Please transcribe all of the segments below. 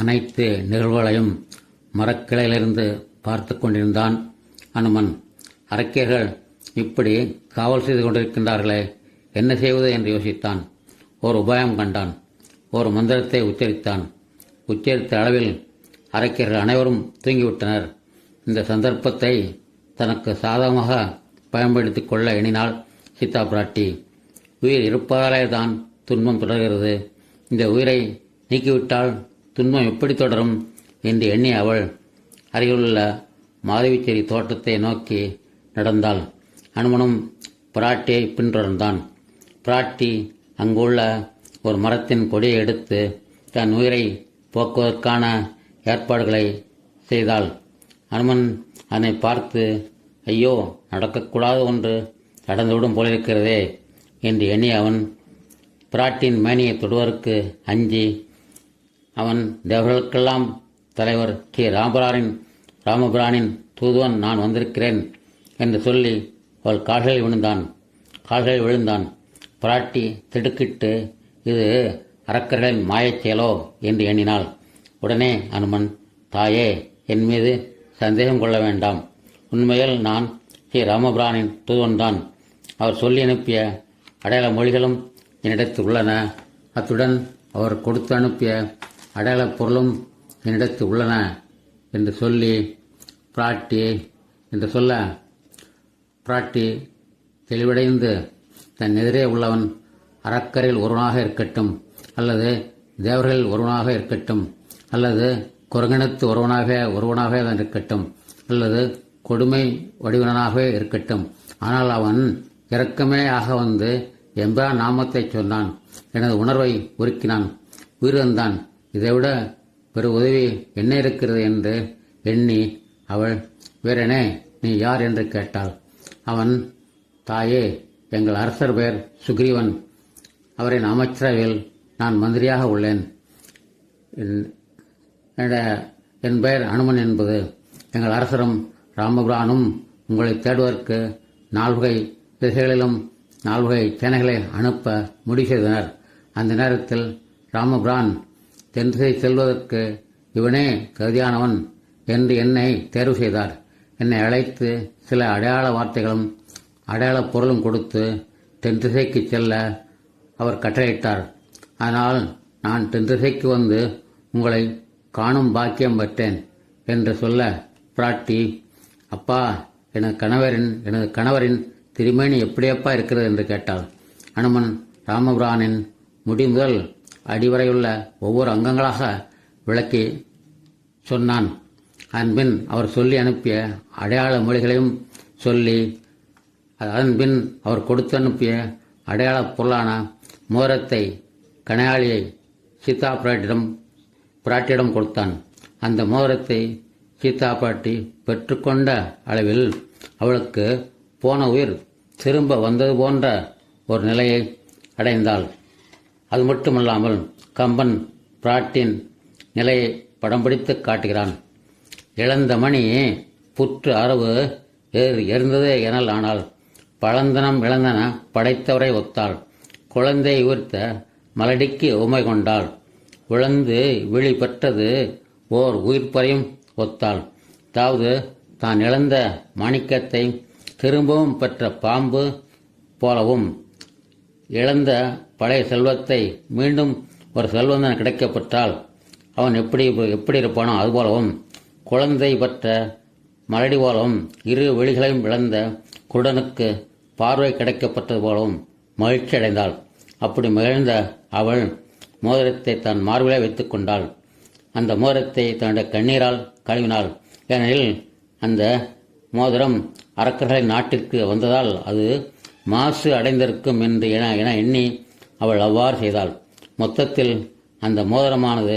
அனைத்து நிகழ்வுகளையும் மரக்கிளையிலிருந்து பார்த்து கொண்டிருந்தான் அனுமன். அரக்கியர்கள் இப்படி காவல் செய்து கொண்டிருக்கின்றார்களே என்ன செய்வது என்று யோசித்தான். ஒரு உபாயம் கண்டான். ஒரு மந்திரத்தை உச்சரித்தான். உச்சரித்த அளவில் அரக்கியர்கள் அனைவரும் தூங்கிவிட்டனர். இந்த சந்தர்ப்பத்தை தனக்கு சாதகமாக பயன்படுத்தி கொள்ள எண்ணினாள் சீதா பிராட்டி. உயிர் இருப்பதாலே தான் துன்பம் தொடர்கிறது. இந்த உயிரை நீக்கிவிட்டால் துன்பம் எப்படி தொடரும் என்று எண்ணி அவள் அருகிலுள்ள மாதவிச்சேரி தோட்டத்தை நோக்கி நடந்தாள். அனுமனும் பிராட்டியை பின்தொடர்ந்தான். பிராட்டி அங்குள்ள ஒரு மரத்தின் கொடியை எடுத்து தன் உயிரை போக்குவதற்கான ஏற்பாடுகளை செய்தாள். அனுமன் அதனை பார்த்து ஐயோ நடக்கக்கூடாத ஒன்று நடந்துவிடும் போலிருக்கிறதே என்று எண்ணி அவன் பிராட்டின் மேனியை தொடுவதற்கு அஞ்சி அவன் தேவர்களுக்கெல்லாம் தலைவர் ஸ்ரீ ராமபுரானின் ராமபுரானின் தூதுவன் நான் வந்திருக்கிறேன் என்று சொல்லி அவள் கால்களில் விழுந்தான். கால்களில் விழுந்தான். பிராட்டி திடுக்கிட்டு இது அரக்கர்களின் மாயச் செயலோ என்று எண்ணினாள். உடனே அனுமன் தாயே என் மீது சந்தேகம் கொள்ள வேண்டாம். உண்மையில் நான் ஸ்ரீ ராமபுரானின் தூதுவன்தான். அவர் சொல்லி அனுப்பிய அடையாள மொழிகளும் என்னிடத்தில் உள்ளன. அத்துடன் அவர் கொடுத்து அனுப்பிய அடையாளப் பொருளும் என்னிடத்து உள்ளன என்று சொல்லி பிராட்டி என்று சொல்ல பிராட்டி தெளிவடைந்து தன் எதிரே உள்ளவன் அறக்கரில் ஒருவனாக இருக்கட்டும் அல்லது தேவர்களில் ஒருவனாக இருக்கட்டும் அல்லது குரங்கணத்து ஒருவனாக ஒருவனாக தான் இருக்கட்டும் அல்லது கொடுமை வடிவனாகவே இருக்கட்டும். ஆனால் அவன் இறக்கமே ஆக வந்து எம்பா நாமத்தை சொன்னான். எனது உணர்வை உருக்கினான். உயிர்ந்தான் இதைவிட பெரு உதவி என்ன இருக்கிறது என்று எண்ணி அவள் வீரனே நீ யார் என்று கேட்டாள். அவன் தாயே எங்கள் அரசர் பெயர் சுக்ரீவன். அவரின் அமைச்சரவையில் நான் மந்திரியாக உள்ளேன். என்- என் பெயர் அனுமன் என்பது. எங்கள் அரசரும் ராமபுரானும் உங்களை தேடுவதற்கு நால்வகை திசைகளிலும் நால்வகை சேனைகளை அனுப்ப முடிவு செய்தனர். அந்த நேரத்தில் ராமபுரான் தென் செல்வதற்கு இவனே கருதியானவன் என்று என்னை தேர்வு செய்தார். என்னை அழைத்து சில அடையாள வார்த்தைகளும் அடையாளப் பொருளும் கொடுத்து தென் திசைக்கு செல்ல அவர் கட்டளையிட்டார். ஆனால் நான் தென் திசைக்கு வந்து உங்களை காணும் பாக்கியம் பெற்றேன் என்று சொல்ல பிராட்டி அப்பா எனது கணவரின் எனது கணவரின் திருமேனி எப்படியப்பா இருக்கிறது? என்று கேட்டாள். அனுமன் ராமபுரானின் முடி முதல் அடிவரையுள்ள ஒவ்வொரு அங்கங்களாக விளக்கி சொன்னான். அதன்பின் அவர் சொல்லி அனுப்பிய அடையாள மொழிகளையும் சொல்லி அதன்பின் அவர் கொடுத்து அனுப்பிய அடையாளப் பொருளான மோரத்தை கணையாளியை சீதா பிராட்டிடம் பிராட்டியிடம் கொடுத்தான். அந்த மோதிரத்தை சீதா பாட்டி பெற்றுக்கொண்ட அளவில் அவளுக்கு போன உயிர் திரும்ப வந்தது போன்ற ஒரு நிலையை அடைந்தாள். அது மட்டுமல்லாமல் கம்பன் பிராட்டின் நிலையை படம் பிடித்து காட்டுகிறான். இழந்த மணி புற்று அரவு எரிந்ததே எனல் ஆனால் பழந்தனம் இழந்தன படைத்தவரை ஒத்தாள். குழந்தை உயிர்த்த மலடிக்கு உமை கொண்டாள். உழந்து விழி பெற்றது ஓர் உயிர்ப்பறையும் ஒத்தாள். அதாவது தான் இழந்த மாணிக்கத்தை திரும்பவும் பெற்ற பாம்பு போலவும் இழந்த பழைய செல்வத்தை மீண்டும் ஒரு செல்வந்தன் கிடைக்கப்பட்டால் அவன் எப்படி எப்படி இருப்பானோ அதுபோலவும் குழந்தை பெற்ற மலடி போலவும் இரு வெளிகளையும் இழந்த குருடனுக்கு பார்வை கிடைக்கப்பட்டது போலவும் மகிழ்ச்சி அடைந்தாள். அப்படி மகிழ்ந்த அவள் மோதிரத்தை தன் மார்பிலே வைத்துக் கொண்டாள். அந்த மோதிரத்தை தன்னுடைய கண்ணீரால் கழுவினாள். ஏனெனில் அந்த மோதிரம் அரக்கர்களின் நாட்டிற்கு வந்ததால் அது மாசு அடைந்திருக்கும் என்று என என எண்ணி அவள் அவ்வாறு செய்தாள். மொத்தத்தில் அந்த மோதிரமானது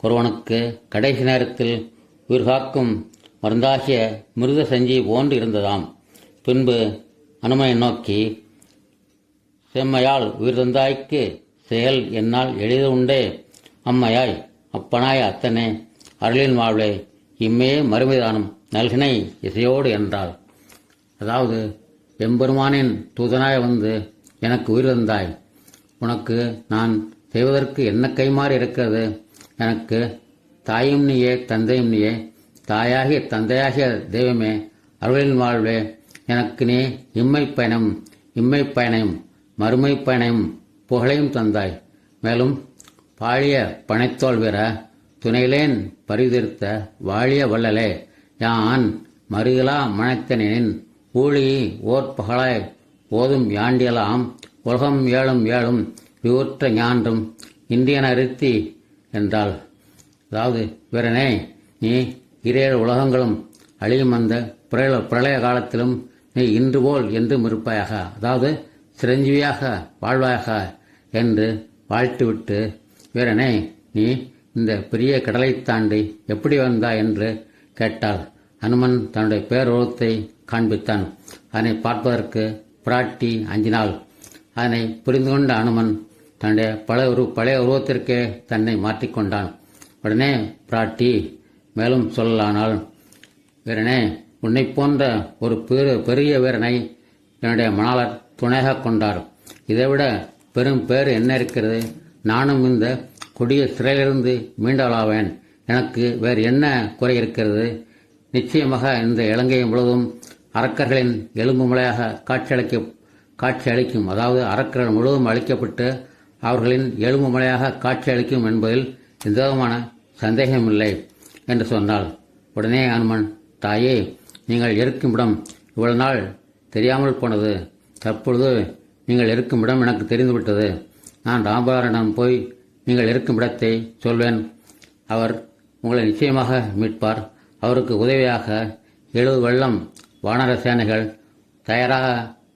ஒருவனுக்கு கடைசி நேரத்தில் உயிர்காக்கும் மருந்தாகிய மிருத சஞ்சி போன்று இருந்ததாம். பின்பு அனுமையை நோக்கி செம்மையால் உயிர் தந்தாய்க்கு செயல் என்னால் எளிது உண்டே. அம்மையாய் அப்பனாய் அத்தனே அருளின் வாழ்வே இம்மையே மறுமைதானம் நல்கினை இசையோடு என்றாள். அதாவது எம்பெருமானின் தூதனாய் வந்து எனக்கு உயிர் தந்தாய். உனக்கு நான் செய்வதற்கு என்ன கைமாறி இருக்கிறது? எனக்கு தாயும் நீயே தந்தையும் நீயே தாயாகிய தந்தையாகிய தெய்வமே அருளின் வாழ்வே எனக்கு நீ இம்மை பயணம் இம்மை பயணம் மறுமை பயணம் புகழையும் தந்தாய். மேலும் பாழிய பனைத்தோல் வீர துணையிலேன் பரிதிருத்த வாழிய வள்ளலே யான் மறுகலா மனத்தனின் ஊழி ஓர் பகலாய் ஓதும் யாண்டியலாம் உலகம் ஏழும் ஏழும் விவற்ற ஞான்றும் இந்தியன் அரித்தி என்றாள். அதாவது வீரனே நீ இரேழு உலகங்களும் அழியும் அந்த பிரள பிரளய காலத்திலும் நீ இன்று போல் என்றும் இருப்பாயாக. அதாவது சிரஞ்சீவியாக வாழ்வாயாக என்று வாழ்த்துவிட்டு வீரனே நீ இந்த பெரிய கடலைத் தாண்டி எப்படி வந்தாய் என்று கேட்டாள். அனுமன் தன்னுடைய பேருருவத்தை காண்பித்தான். அதனை பார்ப்பதற்கு பிராட்டி அஞ்சினாள். அதனை புரிந்து கொண்ட அனுமன் தன்னுடைய பழைய உரு பழைய உருவத்திற்கே தன்னை மாற்றிக்கொண்டான் உடனே பிராட்டி மேலும் சொல்லலானால் வீரனே உன்னை போன்ற ஒரு பெரு பெரிய வீரனை என்னுடைய மணாளர் துணையாக கொண்டார். இதைவிட பெரும் பேர் என்ன இருக்கிறது? நானும் இந்த கொடிய சிறையிலிருந்து மீண்டாளாவேன் எனக்கு வேறு என்ன குறை இருக்கிறது? நிச்சயமாக இந்த இலங்கை முழுவதும் அரக்கர்களின் எலும்பு முளையாக காட்சியளிக்க காட்சி அளிக்கும் அதாவது அரக்கர்கள் முழுவதும் அளிக்கப்பட்டு அவர்களின் எலும்பு மலையாக காட்சி அளிக்கும் என்பதில் எந்தவிதமான சந்தேகமில்லை என்று சொன்னாள் உடனே அனுமன் தாயே நீங்கள் இருக்கும் இடம் இவ்வளவு நாள் தெரியாமல் போனது. தற்பொழுது நீங்கள் இருக்கும் இடம் எனக்கு தெரிந்துவிட்டது. நான் ராமபாரனிடம் போய் நீங்கள் இருக்கும் இடத்தை சொல்வேன். அவர் உங்களை நிச்சயமாக மீட்பார். அவருக்கு உதவியாக எழுபது வெள்ளம் வானர சேனைகள் தயாராக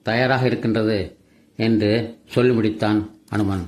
தயாராக இருக்கின்றது என்று சொல்லி முடித்தான் அனுமன்.